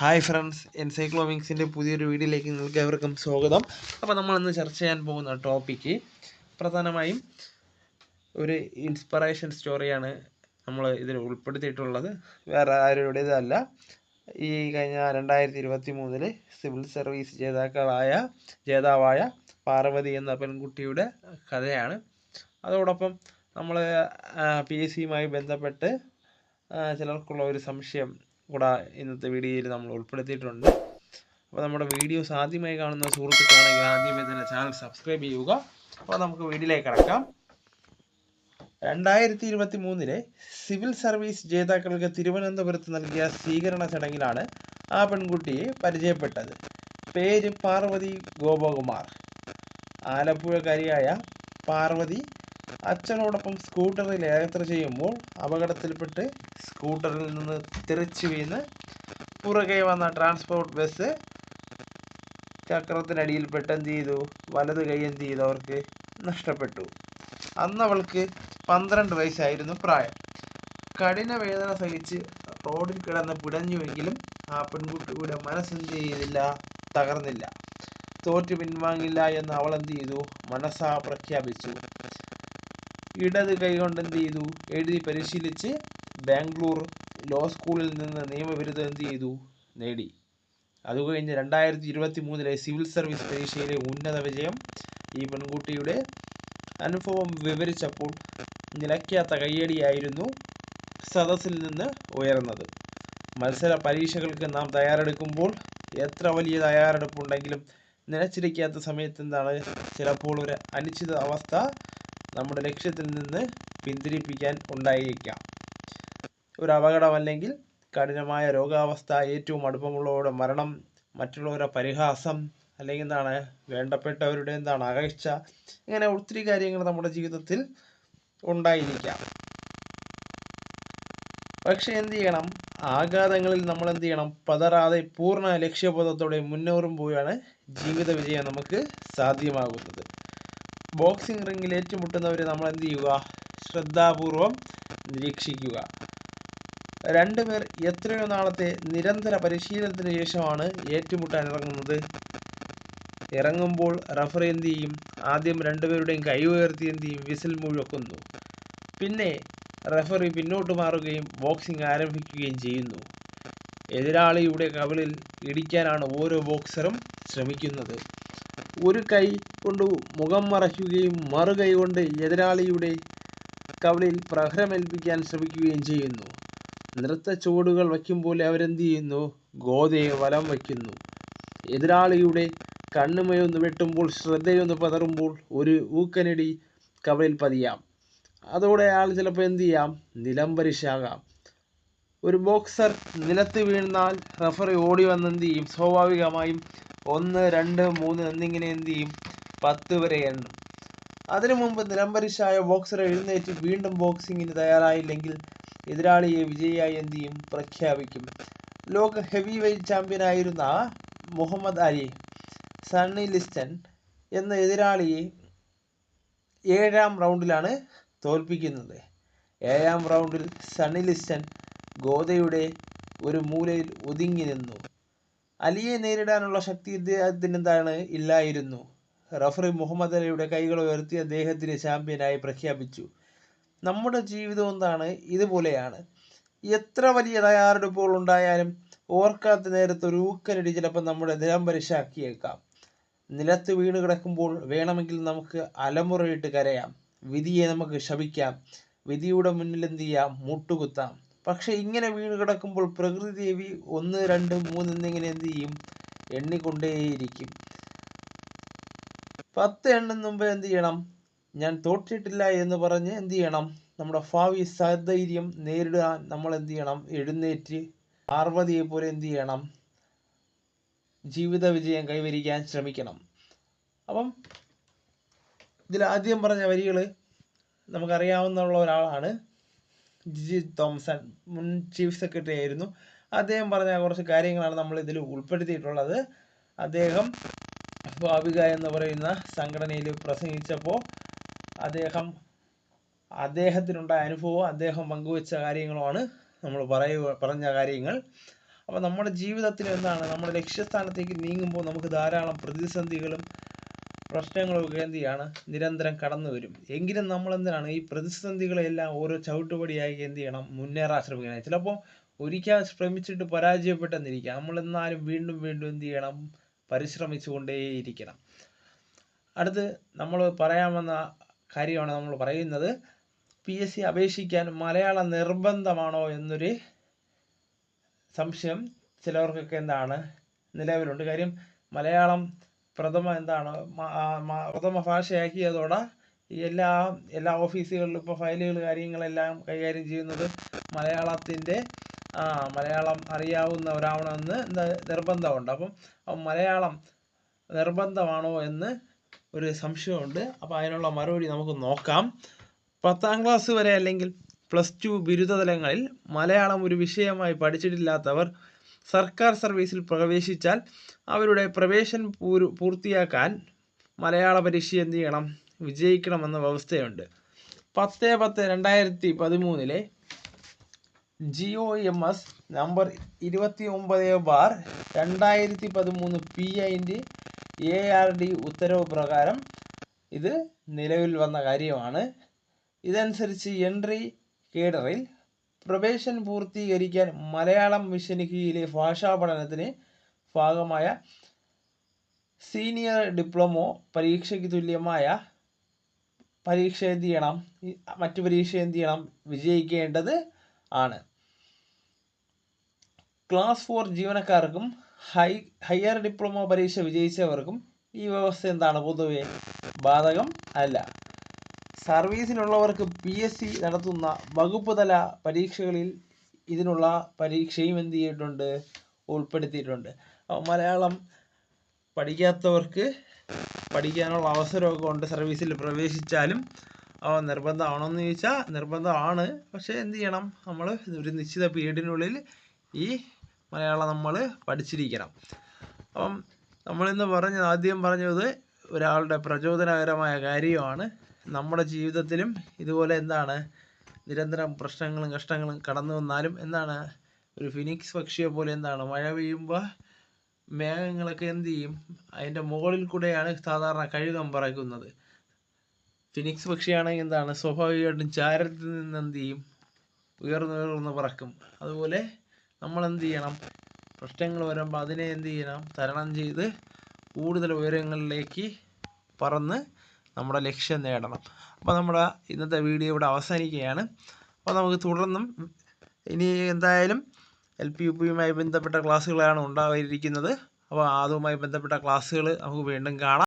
Hi friends എൻസൈക്ലോമിക്സിന്റെ പുതിയൊരു വീഡിയോയിലേക്ക് നിങ്ങൾക്ക് എവർക്കും സ്വാഗതം. അപ്പോൾ നമ്മൾ ഇന്ന് ചർച്ച ചെയ്യാൻ പോകുന്ന ടോപ്പിക്ക് പ്രധാനമായും ഒരു ഇൻസ്പിറേഷൻ സ്റ്റോറിയാണ് നമ്മൾ ഇതിൽ ഉൾപ്പെടുത്തിയിട്ടുള്ളത്. വേറെ ആരുടേതല്ല. ഈ കഴിഞ്ഞ രണ്ടായിരത്തി ഇരുപത്തി സിവിൽ സർവീസ് ജേതാക്കളായ ജേതാവായ പാർവതി എന്ന പെൺകുട്ടിയുടെ കഥയാണ്. അതോടൊപ്പം നമ്മൾ പി എസ് സിയുമായി ബന്ധപ്പെട്ട് ചിലർക്കുള്ള ഒരു സംശയം കൂടെ ഇന്നത്തെ വീഡിയോയിൽ നമ്മൾ ഉൾപ്പെടുത്തിയിട്ടുണ്ട്. അപ്പോൾ നമ്മുടെ വീഡിയോസ് ആദ്യമായി കാണുന്ന സുഹൃത്തുക്കളാണെങ്കിൽ ആദ്യമേ തന്നെ ചാനൽ സബ്സ്ക്രൈബ് ചെയ്യുക. അപ്പോൾ നമുക്ക് വീഡിയോയിലേക്ക് കിടക്കാം. രണ്ടായിരത്തി ഇരുപത്തി മൂന്നിലെ സിവിൽ സർവീസ് ജേതാക്കൾക്ക് തിരുവനന്തപുരത്ത് നൽകിയ സ്വീകരണ ചടങ്ങിലാണ് ആ പെൺകുട്ടിയെ പരിചയപ്പെട്ടത്. പേര് പാർവതി ഗോപകുമാർ. ആലപ്പുഴക്കാരിയായ പാർവതി അച്ഛനോടൊപ്പം സ്കൂട്ടറിൽ യാത്ര ചെയ്യുമ്പോൾ അപകടത്തിൽപ്പെട്ട് സ്കൂട്ടറിൽ നിന്ന് തെറിച്ചു വീണ് പുറകെ വന്ന ട്രാൻസ്പോർട്ട് ബസ് ചക്രത്തിനടിയിൽപ്പെട്ട് എന്ത് ചെയ്തു വലത് കൈ എന്ത് ചെയ്തു അവർക്ക്? നഷ്ടപ്പെട്ടു. അന്ന് അവൾക്ക് പന്ത്രണ്ട് വയസ്സായിരുന്നു പ്രായം. കഠിന വേദന സഹിച്ച് റോഡിൽ കിടന്ന് പിടഞ്ഞുവെങ്കിലും ആ പെൺകുട്ടിയുടെ മനസ്സെന്ത് ചെയ്തില്ല തകർന്നില്ല. തോറ്റു പിൻവാങ്ങില്ല എന്ന് അവൾ എന്ത് ചെയ്തു മനസ്സാ പ്രഖ്യാപിച്ചു. ഇടത് കൈ കൊണ്ട് എന്ത് ചെയ്തു എഴുതി പരിശീലിച്ച് ബാംഗ്ലൂർ ലോ സ്കൂളിൽ നിന്ന് നിയമബിരുദം എന്ത് ചെയ്തു? നേടി. അത് കഴിഞ്ഞ് രണ്ടായിരത്തി ഇരുപത്തി മൂന്നിലെ സിവിൽ സർവീസ് പരീക്ഷയിലെ ഉന്നത വിജയം ഈ പെൺകുട്ടിയുടെ അനുഭവം വിവരിച്ചപ്പോൾ നിലയ്ക്കാത്ത കയ്യടിയായിരുന്നു സദസ്സിൽ നിന്ന് ഉയർന്നത്. മത്സര പരീക്ഷകൾക്ക് നാം തയ്യാറെടുക്കുമ്പോൾ എത്ര വലിയ തയ്യാറെടുപ്പുണ്ടെങ്കിലും നിലച്ചിരിക്കാത്ത സമയത്ത് എന്താണ്? ചിലപ്പോൾ ഒരു അനിശ്ചിത അവസ്ഥ നമ്മുടെ ലക്ഷ്യത്തിൽ നിന്ന് പിന്തിരിപ്പിക്കാൻ ഉണ്ടായേക്കാം. ഒരു അപകടം അല്ലെങ്കിൽ കഠിനമായ രോഗാവസ്ഥ ഏറ്റവും അടുപ്പമുള്ളവരുടെ മരണം മറ്റുള്ളവരുടെ പരിഹാസം അല്ലെങ്കിൽ എന്താണ് വേണ്ടപ്പെട്ടവരുടെ എന്താണ് അകഴ്ച ഇങ്ങനെ ഒത്തിരി കാര്യങ്ങൾ നമ്മുടെ ജീവിതത്തിൽ ഉണ്ടായിരിക്കാം. പക്ഷെ എന്ത് ചെയ്യണം? ആഘാതങ്ങളിൽ നമ്മൾ എന്ത് ചെയ്യണം? പതറാതെ പൂർണ ലക്ഷ്യബോധത്തോടെ മുന്നേറുമ്പോഴാണ് ജീവിത വിജയം നമുക്ക് സാധ്യമാകുന്നത്. ബോക്സിംഗ് റിംഗിൽ ഏറ്റുമുട്ടുന്നവരെ നമ്മൾ എന്ത് ചെയ്യുക? ശ്രദ്ധാപൂർവം നിരീക്ഷിക്കുക. രണ്ടുപേർ എത്രയോ നാളത്തെ നിരന്തര പരിശീലനത്തിന് ശേഷമാണ് ഏറ്റുമുട്ടാൻ ഇറങ്ങുന്നത്. ഇറങ്ങുമ്പോൾ റഫറി എന്ത് ചെയ്യും? ആദ്യം രണ്ടുപേരുടെയും കൈ ഉയർത്തി എന്ത് ചെയ്യും? വിസിൽ മുഴക്കുന്നു. പിന്നെ റഫറി പിന്നോട്ട് മാറുകയും ബോക്സിംഗ് ആരംഭിക്കുകയും ചെയ്യുന്നു. എതിരാളിയുടെ കവിളിൽ ഇടിക്കാനാണ് ഓരോ ബോക്സറും ശ്രമിക്കുന്നത്. ഒരു കൈ കൊണ്ട് മുഖം മറയ്ക്കുകയും മറു കൈ കൊണ്ട് എതിരാളിയുടെ കവിളിൽ പ്രഹരമേൽപ്പിക്കാൻ ശ്രമിക്കുകയും ചെയ്യുന്നു. നൃത്ത ചുവടുകൾ വയ്ക്കുമ്പോൾ അവരെന്ത് ചെയ്യുന്നു ഗോതയെ വലം വയ്ക്കുന്നു. എതിരാളിയുടെ കണ്ണുമയൊന്ന് വെട്ടുമ്പോൾ ശ്രദ്ധയൊന്ന് പതറുമ്പോൾ ഒരു ഊക്കനടി കവളിൽ പതിയാം. അതോടെ അയാൾ ചിലപ്പോൾ എന്ത് ചെയ്യാം? നിലംപരിശാകാം. ഒരു ബോക്സർ നിലത്ത് വീഴുന്നാൽ റഫറി ഓടി വന്ന് എന്ത് ചെയ്യും? സ്വാഭാവികമായും ഒന്ന് രണ്ട് മൂന്ന് എന്നിങ്ങനെ എന്ത് ചെയ്യും? പത്ത് വരെ എണ്ണും. അതിനു മുമ്പ് നിലംപരിശായ ബോക്സർ എഴുന്നേറ്റ് വീണ്ടും ബോക്സിങ്ങിന് തയ്യാറായില്ലെങ്കിൽ എതിരാളിയെ വിജയിയായി എന്ത് ചെയ്യും? പ്രഖ്യാപിക്കും. ലോക ഹെവി വെയിറ്റ് ചാമ്പ്യനായിരുന്ന മുഹമ്മദ് അലി സണ്ണി ലിസ്റ്റൻ എന്ന എതിരാളിയെ ഏഴാം റൗണ്ടിലാണ് തോൽപ്പിക്കുന്നത്. ഏഴാം റൗണ്ടിൽ സണ്ണി ലിസ്റ്റൻ ഗോതയുടെ ഒരു മൂലയിൽ ഒതുങ്ങി നിന്നു. അലിയെ നേരിടാനുള്ള ശക്തി അദ്ദേഹത്തിന് എന്താണ് ഇല്ലായിരുന്നു. റഫറി മുഹമ്മദ് അലിയുടെ കൈകൾ ഉയർത്തി അദ്ദേഹത്തിന് ചാമ്പ്യനായി പ്രഖ്യാപിച്ചു. നമ്മുടെ ജീവിതം എന്താണ്? ഇതുപോലെയാണ്. എത്ര വലിയ തയ്യാറെടുപ്പുകൾ ഉണ്ടായാലും ഓർക്കാത്ത നേരത്ത് ഒരു ഊക്കലടി ചിലപ്പോൾ നമ്മുടെ നിലം പരിശാക്കിയേക്കാം നിലത്ത് വീണ് കിടക്കുമ്പോൾ വേണമെങ്കിൽ നമുക്ക് അലമുറയിട്ട് കരയാം. വിധിയെ നമുക്ക് ശപിക്കാം. വിധിയുടെ മുന്നിൽ എന്ത് ചെയ്യാം? മുട്ടുകുത്താം. പക്ഷെ ഇങ്ങനെ വീണ് കിടക്കുമ്പോൾ പ്രകൃതി ദേവി ഒന്ന് രണ്ട് മൂന്ന് എന്നിങ്ങനെ എന്ത് ചെയ്യും? എണ്ണിക്കൊണ്ടേയിരിക്കും. പത്ത് എണ്ണും മുമ്പ് എന്ത് ചെയ്യണം? ഞാൻ തോറ്റിട്ടില്ല എന്ന് പറഞ്ഞ് എന്ത് ചെയ്യണം? നമ്മുടെ ഭാവി സധൈര്യം നേരിടാൻ നമ്മൾ എന്ത് ചെയ്യണം? എഴുന്നേറ്റ് പാർവതിയെ പോലെ എന്ത് ചെയ്യണം? ജീവിത വിജയം കൈവരിക്കാൻ ശ്രമിക്കണം. അപ്പം ഇതിൽ ആദ്യം പറഞ്ഞ വരികൾ നമുക്കറിയാവുന്ന ഒരാളാണ് ജിജി തോംസൺ മുൻ ചീഫ് സെക്രട്ടറി ആയിരുന്നു. അദ്ദേഹം പറഞ്ഞ കുറച്ച് കാര്യങ്ങളാണ് നമ്മൾ ഇതിൽ ഉൾപ്പെടുത്തിയിട്ടുള്ളത്. അദ്ദേഹം ഭാവിക എന്ന് പറയുന്ന സംഘടനയിൽ പ്രസംഗിച്ചപ്പോൾ അദ്ദേഹം അദ്ദേഹത്തിനുണ്ടായ അനുഭവം അദ്ദേഹം പങ്കുവച്ച കാര്യങ്ങളുമാണ് നമ്മൾ പറയുക പറഞ്ഞ കാര്യങ്ങൾ. അപ്പോൾ നമ്മുടെ ജീവിതത്തിൽ എന്താണ്? നമ്മുടെ ലക്ഷ്യസ്ഥാനത്തേക്ക് നീങ്ങുമ്പോൾ നമുക്ക് ധാരാളം പ്രതിസന്ധികളും പ്രശ്നങ്ങളും ചെയ്യാണ്? നിരന്തരം കടന്നു വരും. എങ്കിലും നമ്മൾ എന്തിനാണ്? ഈ പ്രതിസന്ധികളെല്ലാം ഓരോ ചവിട്ടുപടിയായി എന്ത് ചെയ്യണം? മുന്നേറാൻ ശ്രമിക്കണം ചിലപ്പോൾ ഒരിക്കൽ ശ്രമിച്ചിട്ട് പരാജയപ്പെട്ടെന്നിരിക്കാം. നമ്മൾ എന്നാലും വീണ്ടും വീണ്ടും എന്ത് ചെയ്യണം? പരിശ്രമിച്ചുകൊണ്ടേയിരിക്കണം. അടുത്ത് നമ്മൾ പറയാൻ വന്ന കാര്യമാണ് നമ്മൾ പറയുന്നത്. പി എസ് സി അപേക്ഷിക്കാൻ മലയാളം നിർബന്ധമാണോ എന്നൊരു സംശയം ചിലവർക്കൊക്കെ എന്താണ് നിലവിലുണ്ട്. കാര്യം മലയാളം പ്രഥമ എന്താണ്? പ്രഥമ ഭാഷയാക്കിയതോടെ എല്ലാ എല്ലാ ഓഫീസുകളിലും ഇപ്പോൾ ഫയലുകൾ കാര്യങ്ങളെല്ലാം കൈകാര്യം ചെയ്യുന്നത് മലയാളത്തിന്റെ ആ മലയാളം അറിയാവുന്നവരാവണമെന്ന് നിർബന്ധമുണ്ട്. അപ്പം മലയാളം നിർബന്ധമാണോ എന്ന് ഒരു സംശയമുണ്ട്. അപ്പോൾ അതിനുള്ള മറുപടി നമുക്ക് നോക്കാം. പത്താം ക്ലാസ് വരെ അല്ലെങ്കിൽ പ്ലസ് ടു ബിരുദതലങ്ങളിൽ മലയാളം ഒരു വിഷയമായി പഠിച്ചിട്ടില്ലാത്തവർ സർക്കാർ സർവീസിൽ പ്രവേശിച്ചാൽ അവരുടെ പ്രവേശനം പൂർത്തിയാക്കാൻ മലയാള പരീക്ഷ എന്ത് ചെയ്യണം? വിജയിക്കണമെന്ന വ്യവസ്ഥയുണ്ട്. പത്ത് പത്ത് രണ്ടായിരത്തി പതിമൂന്നിലെ G O M S number ഇരുപത്തി ഒമ്പത് ബാർ രണ്ടായിരത്തി പതിമൂന്ന് പി ഐന്റെ എ ആർ ഡി ഉത്തരവ് പ്രകാരം ഇത് നിലവിൽ വന്ന കാര്യമാണ്. ഇതനുസരിച്ച് എൻട്രി കേഡറിൽ പ്രവേശൻ പൂർത്തീകരിക്കാൻ മലയാളം കീഴിലെ ഭാഷാ പഠനത്തിന് ഭാഗമായ സീനിയർ ഡിപ്ലോമോ പരീക്ഷയ്ക്ക് തുല്യമായ പരീക്ഷ എന്ത് ചെയ്യണം? മറ്റു പരീക്ഷ എന്ത് ചെയ്യണം? വിജയിക്കേണ്ടത് ആണ്. ക്ലാസ് ഫോർ ജീവനക്കാർക്കും ഹൈ ഹയർ ഡിപ്ലോമ പരീക്ഷ വിജയിച്ചവർക്കും ഈ വ്യവസ്ഥ എന്താണ്? പൊതുവെ ബാധകം അല്ല. സർവീസിനുള്ളവർക്ക് പി എസ് സി നടത്തുന്ന വകുപ്പ് തല പരീക്ഷകളിൽ ഇതിനുള്ള പരീക്ഷയും എന്ത് ചെയ്തിട്ടുണ്ട്? ഉൾപ്പെടുത്തിയിട്ടുണ്ട്. മലയാളം പഠിക്കാത്തവർക്ക് പഠിക്കാനുള്ള അവസരമൊക്കെ ഉണ്ട് സർവീസിൽ പ്രവേശിച്ചാലും. അവ നിർബന്ധമാണോ എന്ന് ചോദിച്ചാൽ നിർബന്ധമാണ്. പക്ഷേ എന്ത് ചെയ്യണം? നമ്മൾ ഒരു നിശ്ചിത പീരീഡിനുള്ളിൽ ഈ മലയാളം നമ്മൾ പഠിച്ചിരിക്കണം. അപ്പം നമ്മളിന്ന് പറഞ്ഞത് ആദ്യം പറഞ്ഞത് ഒരാളുടെ പ്രചോദനകരമായ കാര്യമാണ്. നമ്മുടെ ജീവിതത്തിലും ഇതുപോലെ എന്താണ്? നിരന്തരം പ്രശ്നങ്ങളും കഷ്ടങ്ങളും കടന്നു വന്നാലും എന്താണ്? ഒരു ഫിനിക്സ് പക്ഷിയെ പോലെ എന്താണ്? മഴ പെയ്യുമ്പോൾ മേഘങ്ങളൊക്കെ എന്ത് ചെയ്യും? അതിന്റെ മുകളിൽ കൂടെയാണ് സാധാരണ കഴുകം പറക്കുന്നത്. ഫിനിക്സ് പക്ഷിയാണെങ്കിൽ എന്താണ്? സ്വാഭാവികമായിട്ടും ചാരത്തിൽ നിന്ന് എന്ത് ചെയ്യും? ഉയർന്നുയർന്ന് പറക്കും. അതുപോലെ നമ്മൾ എന്ത് ചെയ്യണം? പ്രശ്നങ്ങൾ വരുമ്പോൾ അതിനെ എന്ത് ചെയ്യണം? തരണം ചെയ്ത് കൂടുതൽ ഉയരങ്ങളിലേക്ക് പറന്ന് നമ്മുടെ ലക്ഷ്യം നേടണം. അപ്പോൾ നമ്മുടെ ഇന്നത്തെ വീഡിയോ ഇവിടെ അവസാനിക്കുകയാണ്. അപ്പോൾ നമുക്ക് തുടർന്നും ഇനി എന്തായാലും എൽ പി യു പിയുമായി ബന്ധപ്പെട്ട ക്ലാസ്സുകളാണ് ഉണ്ടായിരിക്കുന്നത്. അപ്പോൾ അതുമായി ബന്ധപ്പെട്ട ക്ലാസ്സുകൾ നമുക്ക് വീണ്ടും കാണാം.